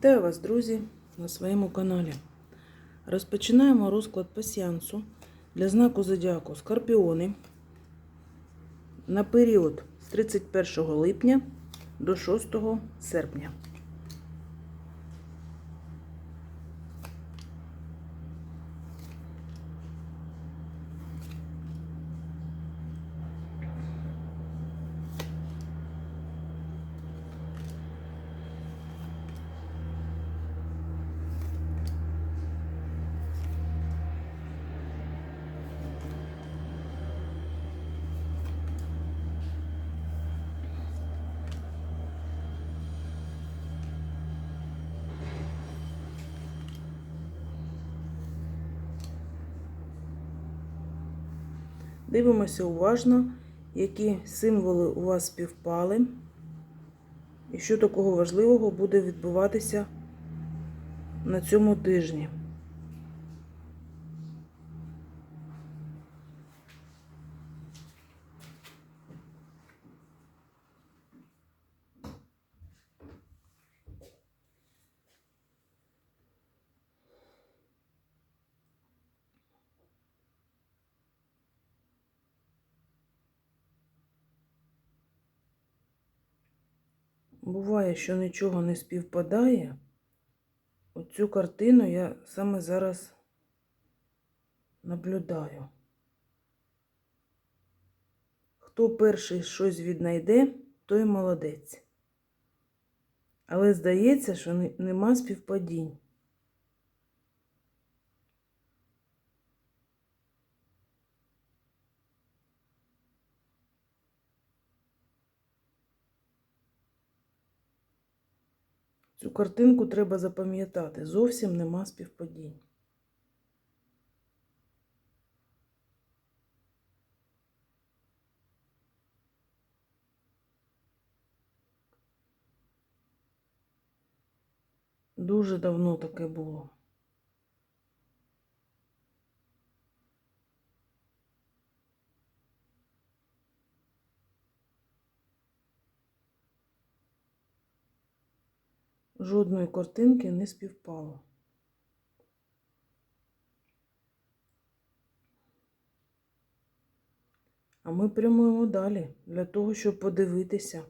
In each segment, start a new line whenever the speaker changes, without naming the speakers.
Вітаю вас, друзі, на своєму каналі. Розпочинаємо розклад пасіансу для знаку зодіаку Скорпіони на період з 31 липня до 6 серпня. Дивимося уважно, які символи у вас співпали, і що такого важливого буде відбуватися на цьому тижні. Буває, що нічого не співпадає. Оцю картину я саме зараз наблюдаю. Хто перший щось віднайде, той молодець. Але здається, що нема співпадінь. Картинку треба запам'ятати. Зовсім нема співпадінь. Дуже давно таке було. Жодної картинки не співпало. А ми прямуємо далі для того, щоб подивитися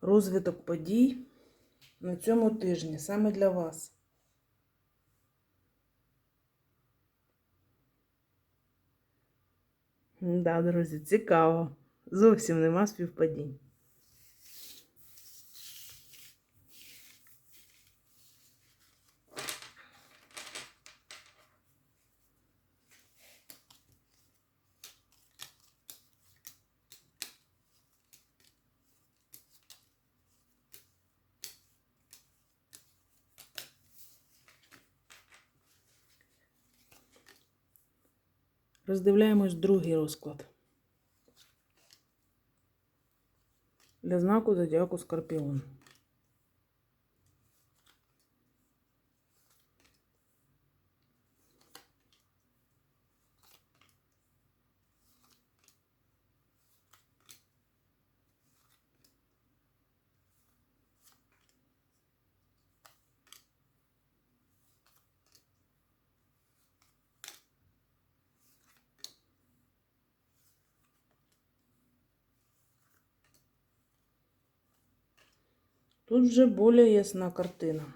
розвиток подій на цьому тижні саме для вас. Да, друзі, цікаво. Зовсім нема співпадінь. Роздивляємось другий розклад. Для знаку зодіаку Скорпіон. Тут вже більш ясна картина.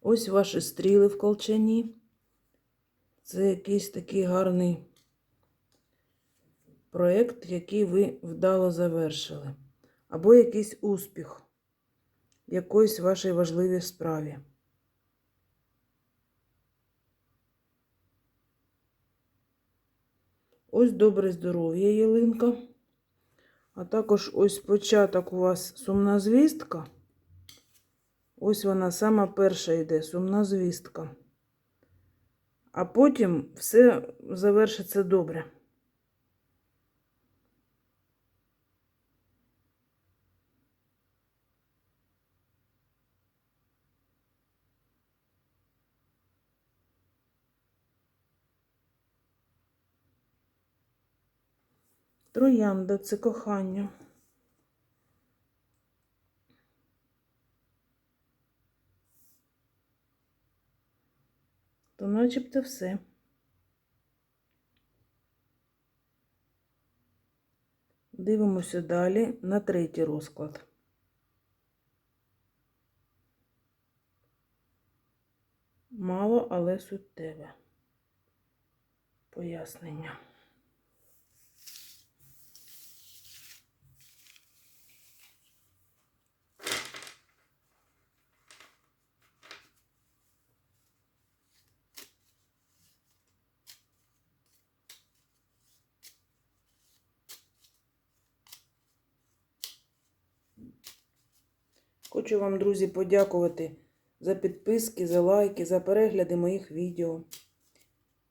Ось ваші стріли в колчані. Це якийсь такий гарний проєкт, який ви вдало завершили. Або якийсь успіх в якоїсь вашій важливій справі. Ось добре здоров'я, ялинка. А також ось початок у вас сумна звістка. Ось вона сама перша йде, сумна звістка. А потім все завершиться добре. Троянда це кохання. То начебто все. Дивимося далі на третій розклад. Мало, але суттєве. Пояснення. Хочу вам, друзі, подякувати за підписки, за лайки, за перегляди моїх відео.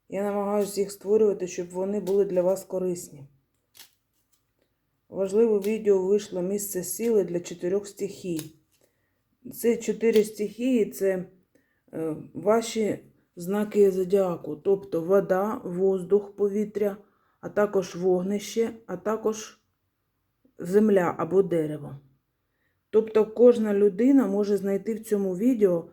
Я намагаюся їх створювати, щоб вони були для вас корисні. Важливе відео вийшло місце сили для чотирьох стихій. Це чотири стихії це е, ваші знаки зодіаку, тобто вода, воздух, повітря, а також вогнище, а також земля або дерево. Тобто кожна людина може знайти в цьому відео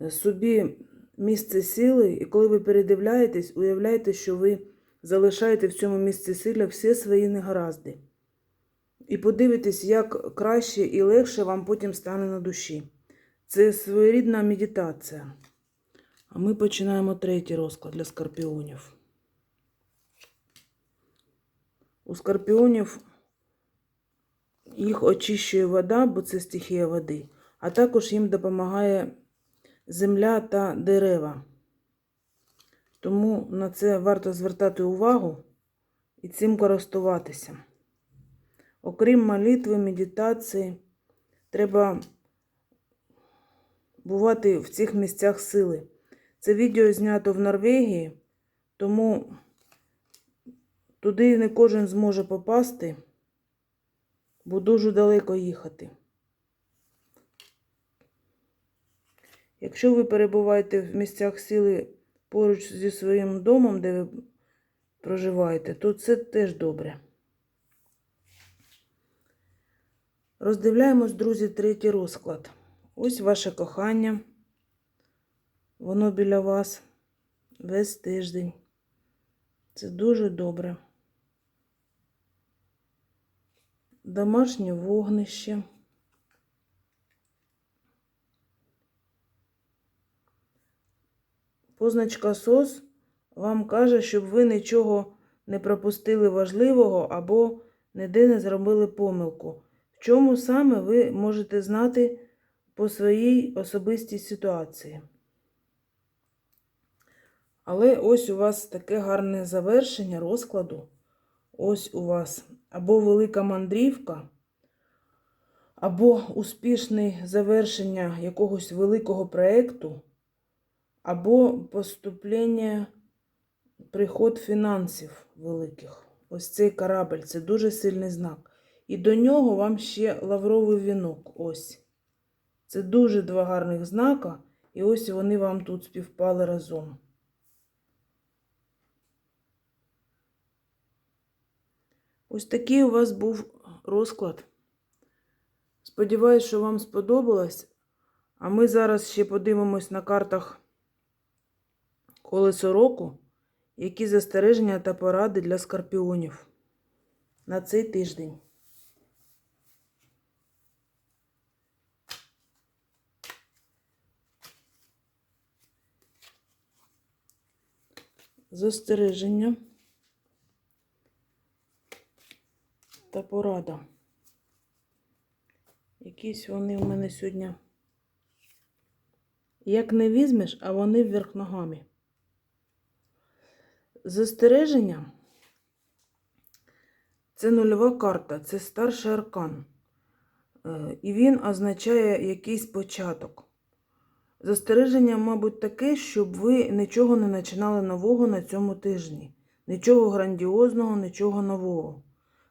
е, собі місце сили, і коли ви передивляєтесь, уявляєте, що ви залишаєте в цьому місці сили всі свої негаразди. І подивитесь, як краще і легше вам потім стане на душі. Це своєрідна медитація. А ми починаємо третій розклад для скорпіонів. У скорпіонів їх очищує вода, бо це стихія води, а також їм допомагає земля та дерева. Тому на це варто звертати увагу і цим користуватися. Окрім молитви, медитації, треба бувати в цих місцях сили. Це відео знято в Норвегії, тому туди не кожен зможе попасти бо дуже далеко їхати. Якщо ви перебуваєте в місцях сили поруч зі своїм домом, де ви проживаєте, то це теж добре. Роздивляємось, друзі, третій розклад. Ось ваше кохання. Воно біля вас весь тиждень. Це дуже добре. Домашнє вогнище. Позначка СОС вам каже, щоб ви нічого не пропустили важливого або ніде не зробили помилку. В чому саме ви можете знати по своїй особистій ситуації. Але ось у вас таке гарне завершення розкладу. Ось у вас або велика мандрівка, або успішне завершення якогось великого проєкту, або поступлення, приход фінансів великих. Ось цей корабль це дуже сильний знак. І до нього вам ще лавровий вінок. Ось. Це дуже два гарних знака, і ось вони вам тут співпали разом. Ось такий у вас був розклад. Сподіваюсь, що вам сподобалось. А ми зараз ще подивимось на картах колесо року, які застереження та поради для скорпіонів на цей тиждень. Застереження. Порада. Якісь вони в мене сьогодні. Як не візьмеш, а вони вверх ногами. Застереження це нульова карта, це старший аркан. Е, і він означає якийсь початок. Застереження, мабуть, таке, щоб ви нічого не починали нового на цьому тижні. Нічого грандіозного, нічого нового.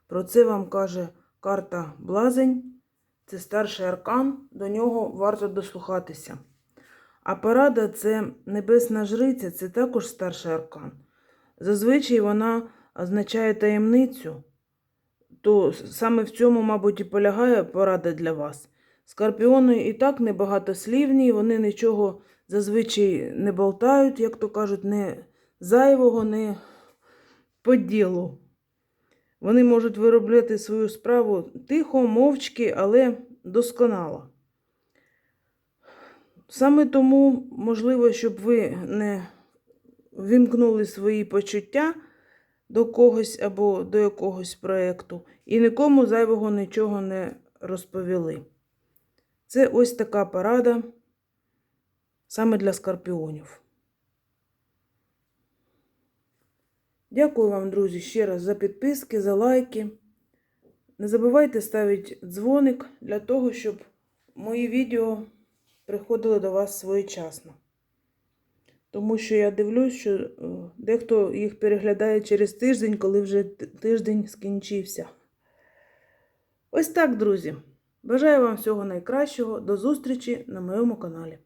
Про це вам каже карта Блазень. Це старший аркан, до нього варто дослухатися. А парада це небесна жриця, це також старший аркан. Зазвичай вона означає таємницю, то саме в цьому, мабуть, і полягає порада для вас. Скорпіони і так небагатослівні, вони нічого зазвичай не болтають, як то кажуть, не зайвого, не по ділу. Вони можуть виробляти свою справу тихо, мовчки, але досконало. Саме тому, можливо, щоб ви не вімкнули свої почуття до когось або до якогось проєкту і нікому зайвого нічого не розповіли. Це ось така порада саме для скорпіонів. Дякую вам, друзі, ще раз за підписки, за лайки. Не забувайте ставити дзвоник для того, щоб мої відео приходили до вас своєчасно. Тому що я дивлюсь, що е, дехто їх переглядає через тиждень, коли вже тиждень скінчився. Ось так, друзі. Бажаю вам всього найкращого. До зустрічі на моєму каналі.